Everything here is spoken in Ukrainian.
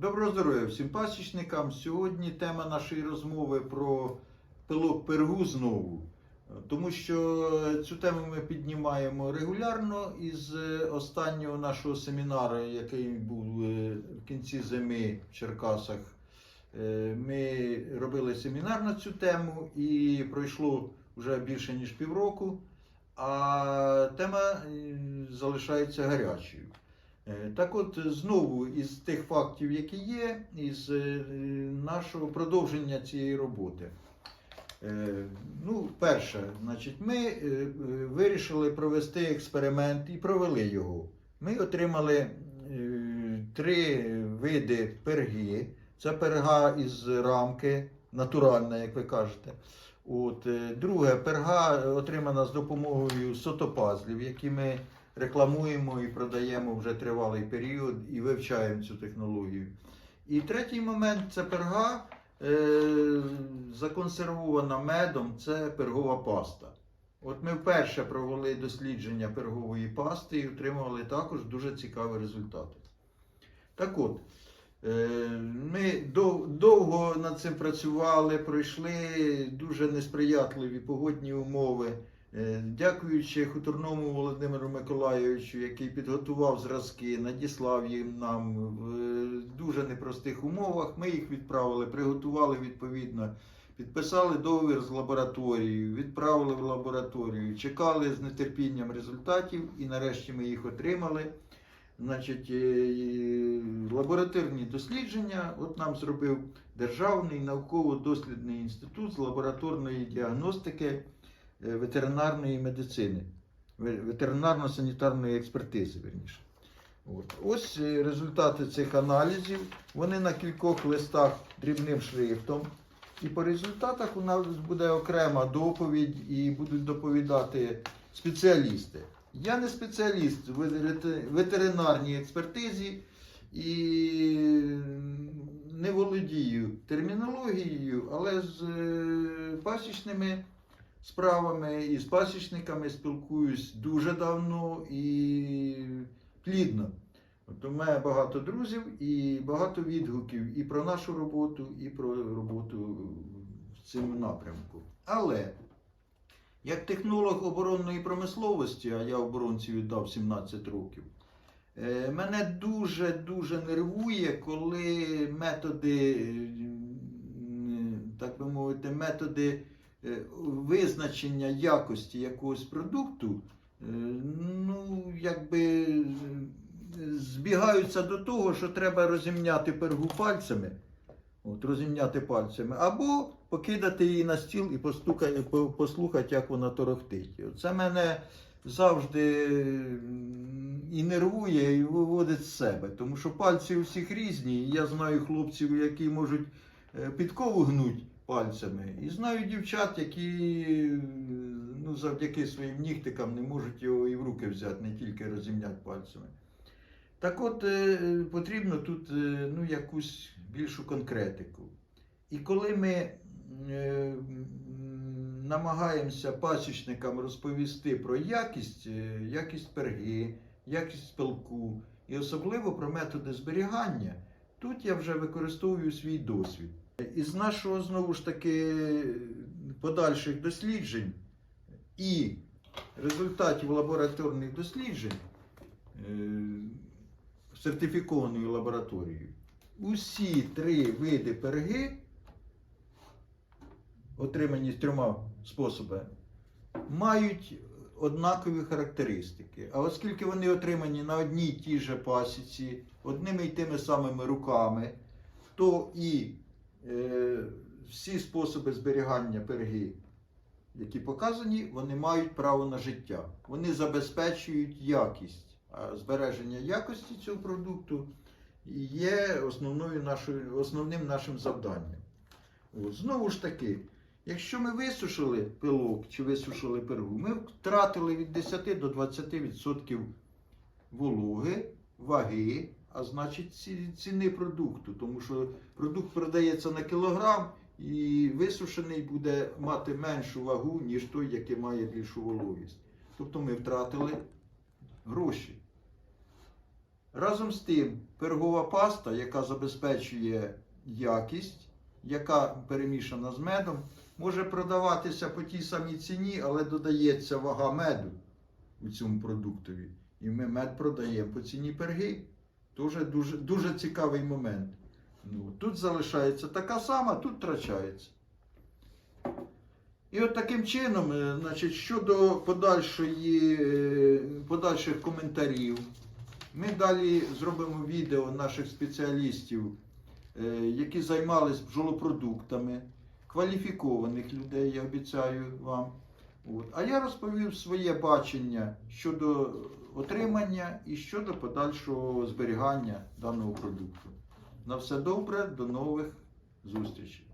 Доброго здоров'я всім пасічникам. Сьогодні тема нашої розмови про пилок пергу знову. Тому що цю тему ми піднімаємо регулярно із е, останнього нашого семінару, який був е, в кінці зими в Черкасах. Е, Ми робили семінар на цю тему і пройшло вже більше ніж півроку, а тема залишається гарячою. Е, Так от, знову із тих фактів, які є, із е, нашого продовження цієї роботи. Е, Ну, перше, значить, ми е, е, вирішили провести експеримент і провели його. Ми отримали е, три види перги. Це перга із рамки, натуральна, як ви кажете. От, е, друге, перга отримана з допомогою сотопазлів, які ми рекламуємо і продаємо вже тривалий період і вивчаємо цю технологію. І третій момент це перга, е, законсервована медом, це пергова паста. От ми вперше провели дослідження пергової пасти і отримували також дуже цікаві результати. Так от, е, ми довго над цим працювали, пройшли дуже несприятливі погодні умови. Е, Дякуючи хуторному Володимиру Миколайовичу, який підготував зразки, надіслав їм нам в е, дуже непростих умовах. Ми їх відправили, приготували відповідно, підписали договір з лабораторією, відправили в лабораторію, чекали з нетерпінням результатів і нарешті ми їх отримали. Значить, е, лабораторні дослідження от нам зробив Державний науково-дослідний інститут з лабораторної діагностики ветеринарної медицини, ветеринарно-санітарної експертизи, верніше. От. Ось е, результати цих аналізів. Вони на кількох листах дрібним шрифтом. І по результатах у нас буде окрема доповідь і будуть доповідати спеціалісти. Я не спеціаліст в ветеринарній експертизі і не володію термінологією, але з е, пасічними справами і з пасічниками спілкуюсь дуже давно і плідно. От у мене багато друзів і багато відгуків і про нашу роботу, і про роботу в цьому напрямку. Але як технолог оборонної промисловості, а я оборонці віддав 17 років, е, мене дуже-дуже нервує, коли методи, так би мовити, методи визначення якості якогось продукту, е, ну, якби е, збігаються до того, що треба розімняти пергу пальцями. От, розімняти пальцями, або покидати її на стіл і постукати, послухати, як вона торохтить. Це мене завжди і нервує, і виводить з себе. Тому що пальці у всіх різні. Я знаю хлопців, які можуть е, підкову гнуть пальцями. І знаю дівчат, які ну, завдяки своїм нігтикам не можуть його і в руки взяти, не тільки розімняти пальцями. Так от е, потрібно тут е, ну, якусь більшу конкретику. І коли ми е, намагаємося пасічникам розповісти про якість, якість перги, якість пилку і особливо про методи зберігання, тут я вже використовую свій досвід. Із нашого знову ж таки подальших досліджень і результатів лабораторних досліджень е, сертифікованою лабораторією, усі три види перги, отримані трьома способами, мають однакові характеристики. А оскільки вони отримані на одній тій же пасіці, одними і тими самими руками, то і всі способи зберігання перги, які показані, вони мають право на життя. Вони забезпечують якість. А збереження якості цього продукту є основною нашою, основним нашим завданням. От. Знову ж таки, якщо ми висушили пилок чи висушили пергу, ми втратили від 10 до 20% вологи, ваги, а значить ціни продукту, тому що продукт продається на кілограм і висушений буде мати меншу вагу, ніж той, який має більшу вологість. Тобто ми втратили гроші. Разом з тим, пергова паста, яка забезпечує якість, яка перемішана з медом, може продаватися по тій самій ціні, але додається вага меду у цьому продуктові. І ми мед продаємо по ціні перги. Дуже, дуже, дуже цікавий момент. Ну, тут залишається така сама, тут втрачається. І от таким чином, е, значить, щодо подальшої, е, подальших коментарів, ми далі зробимо відео наших спеціалістів, е, які займались бджолопродуктами, кваліфікованих людей, я обіцяю вам. От. А я розповів своє бачення щодо отримання і щодо подальшого зберігання даного продукту. На все добре, до нових зустрічей.